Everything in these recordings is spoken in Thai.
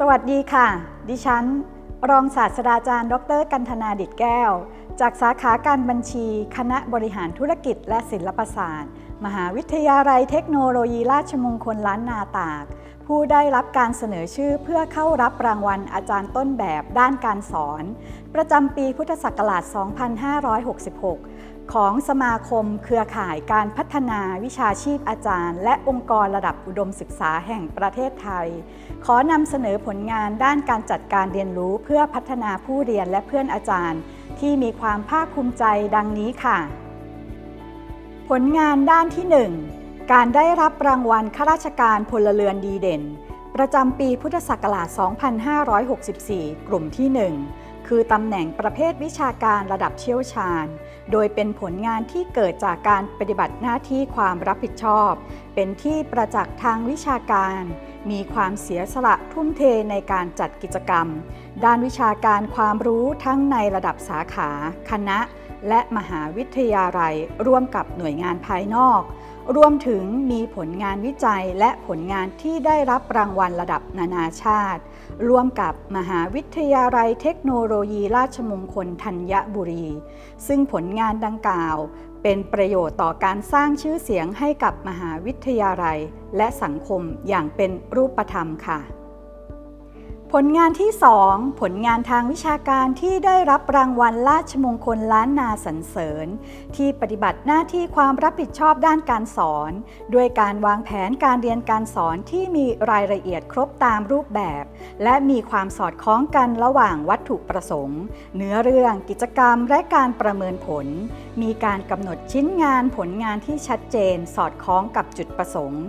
สวัสดีค่ะ ดิฉัน รองศาสตราจารย์ ดร กันธนาดิตแก้ว จากสาขาการบัญชี คณะบริหารธุรกิจและศิลปศาสตร์ มหาวิทยาลัยเทคโนโลยีราชมงคลล้านนาตาก ผู้ได้รับการเสนอชื่อเพื่อเข้ารับรางวัลอาจารย์ต้นแบบด้านการสอน ประจำปีพุทธศักราช 2566 ของสมาคมเครือข่ายการพัฒนาวิชาชีพอาจารย์ และองค์กรระดับอุดมศึกษาแห่งประเทศไทย ขอนำเสนอผลงานด้านการจัดการเรียนรู้เพื่อพัฒนาผู้เรียนและเพื่อนอาจารย์ ที่มีความภาคภูมิใจดังนี้ค่ะ ผลงานด้านที่ 1 การได้รับรางวัลข้าราชการพลเรือนดีเด่น ประจำปีพุทธศักราช 2564 กลุ่มที่ 1 คือตำแหน่งประเภทวิชาการระดับเชี่ยวชาญ โดยเป็นผลงานที่เกิดจากการปฏิบัติหน้าที่ความรับผิดชอบ เป็นที่ประจักษ์ทางวิชาการ มีความเสียสละทุ่มเทในการจัดกิจกรรม ด้านวิชาการความรู้ทั้งในระดับสาขา คณะ และมหาวิทยาลัย ร่วมกับหน่วยงานภายนอก รวมถึงมีผลงานวิจัยและผลงานที่ได้รับรางวัลระดับนานาชาติ ร่วมกับมหาวิทยาลัยเทคโนโลยีราชมงคลธัญบุรี ซึ่งผลงานดังกล่าว เป็นประโยชน์ต่อการสร้างชื่อเสียงให้กับมหาวิทยาลัย และสังคมอย่างเป็นรูปธรรมค่ะ ผลงานที่ 2 ผลงานทางวิชาการที่ได้รับรางวัลราชมงคลล้านนาสรรเสริญ ที่ปฏิบัติหน้าที่ความรับผิดชอบด้านการสอน ด้วยการวางแผนการเรียนการสอนที่มีรายละเอียดครบตามรูปแบบ และมีความสอดคล้องกันระหว่างวัตถุประสงค์ เนื้อเรื่องกิจกรรมและการประเมินผล มีการกำหนดชิ้นงานผลงานที่ชัดเจน สอดคล้องกับจุดประสงค์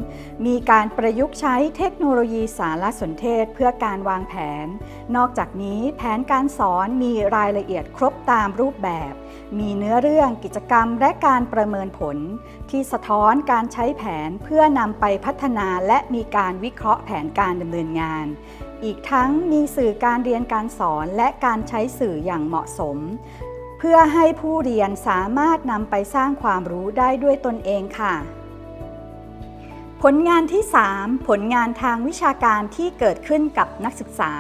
มีการประยุกต์ใช้เทคโนโลยีสารสนเทศ เพื่อการวางแผน นอกจากนี้แผนการสอนมีรายละเอียดครบตามรูปแบบ มีเนื้อเรื่องกิจกรรมและการประเมินผล ที่สะท้อนการใช้แผนเพื่อนำไปพัฒนาและมีการวิเคราะห์แผนการดำเนินงานอีกทั้งมีสื่อการเรียนการสอนและการใช้สื่ออย่างเหมาะสม เพื่อให้ผู้เรียนสามารถนำไปสร้างความรู้ได้ด้วยตนเองค่ะ ผลงานที่ 3 ผลงานทางวิชาการที่เกิดขึ้นกับนักศึกษา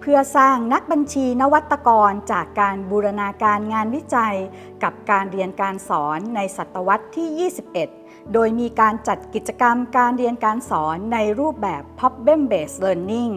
เพื่อสร้างนักบัญชีนวัตกรจากการบูรณาการงานวิจัย กับการเรียนการสอนในศตวรรษที่ 21 โดยมีการจัดกิจกรรมการเรียนการสอนในรูปแบบ Problem Based Learning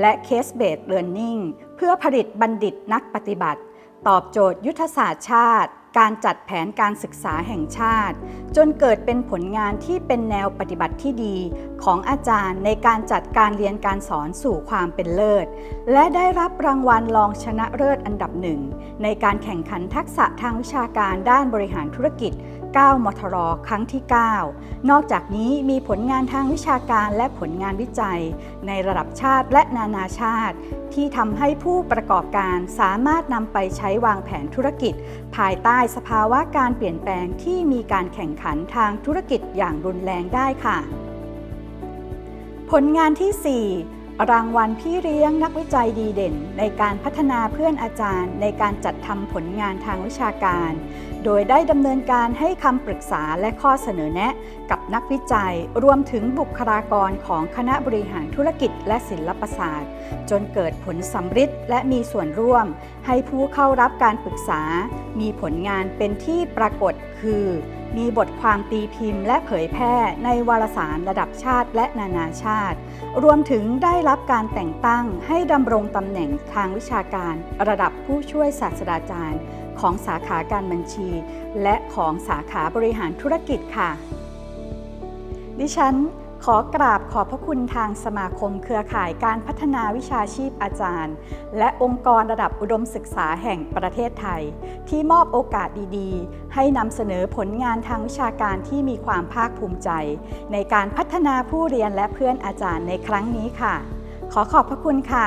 และ Case Based Learning เพื่อผลิตบัณฑิตนักปฏิบัติ ตอบโจทย์ยุทธศาสตร์ชาติ การจัดแผนการศึกษาแห่งชาติ จนเกิดเป็นผลงานที่เป็นแนวปฏิบัติที่ดี ของอาจารย์ในการจัดการเรียนการสอนสู่ความเป็นเลิศ และได้รับรางวัลรองชนะเลิศอันดับหนึ่งในการแข่งขันทักษะทางวิชาการด้านบริหารธุรกิจ9 มทร ครั้งที่ 9 นอกจากนี้มีผลงานทางวิชาการและผลงานวิจัย ในระดับชาติและนานาชาติ ที่ทำให้ผู้ประกอบการสามารถนำไปใช้วางแผนธุรกิจ ภายใต้สภาวะการเปลี่ยนแปลงที่มีการแข่งขันทางธุรกิจอย่างรุนแรงได้ค่ะ ผลงานที่ 4 รางวัลพี่เลี้ยงนักวิจัยดีเด่น ในการพัฒนาเพื่อนอาจารย์ ในการจัดทำผลงานทางวิชาการ โดยได้ดำเนินการให้คำปรึกษาและข้อเสนอแนะ กับนักวิจัย รวมถึงบุคลากรของคณะบริหารธุรกิจและศิลปศาสตร์ จนเกิดผลสำฤทธิ์และมีส่วนร่วม ให้ผู้เข้ารับการปรึกษา มีผลงานเป็นที่ปรากฏคือ มีบทความตีพิมพ์และเผยแพร่ในวารสารระดับชาติและนานาชาติ รวมถึงได้รับการแต่งตั้งให้ดำรงตำแหน่งทางวิชาการ ระดับผู้ช่วยศาสตราจารย์ ของสาขาการบัญชี และของสาขาบริหารธุรกิจค่ะ ดิฉัน ขอกราบขอบพระคุณทางสมาคมเครือข่ายการพัฒนาวิชาชีพอาจารย์ และองค์กรระดับอุดมศึกษาแห่งประเทศไทย ที่มอบโอกาสดีๆ ให้นำเสนอผลงานทางวิชาการที่มีความภาคภูมิใจ ในการพัฒนาผู้เรียนและเพื่อนอาจารย์ในครั้งนี้ค่ะ ขอขอบพระคุณค่ะ